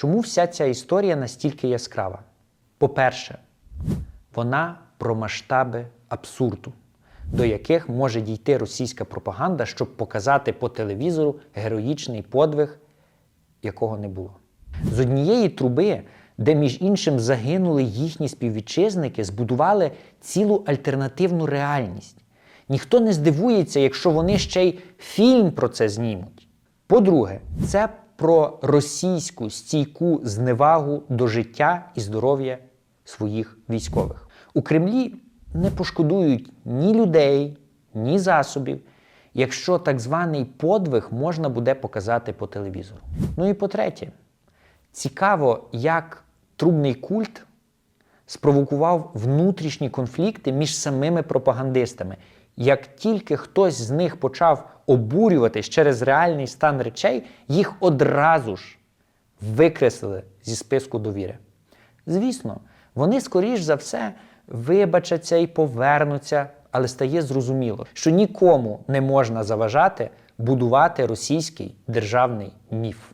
Чому вся ця історія настільки яскрава? По-перше, вона про масштаби абсурду, до яких може дійти російська пропаганда, щоб показати по телевізору героїчний подвиг, якого не було. З однієї труби, де між іншим загинули їхні співвітчизники, збудували цілу альтернативну реальність. Ніхто не здивується, якщо вони ще й фільм про це знімуть. По-друге, це про російську стійку зневагу до життя і здоров'я своїх військових. У Кремлі не пошкодують ні людей, ні засобів, якщо так званий подвиг можна буде показати по телевізору. Ну і по-третє, цікаво, як трубний культ спровокував внутрішні конфлікти між самими пропагандистами. Як тільки хтось з них почав обурюватись через реальний стан речей, їх одразу ж викреслили зі списку довіри. Звісно, вони, скоріш за все, вибачаться і повернуться, але стає зрозуміло, що нікому не можна заважати будувати російський державний міф.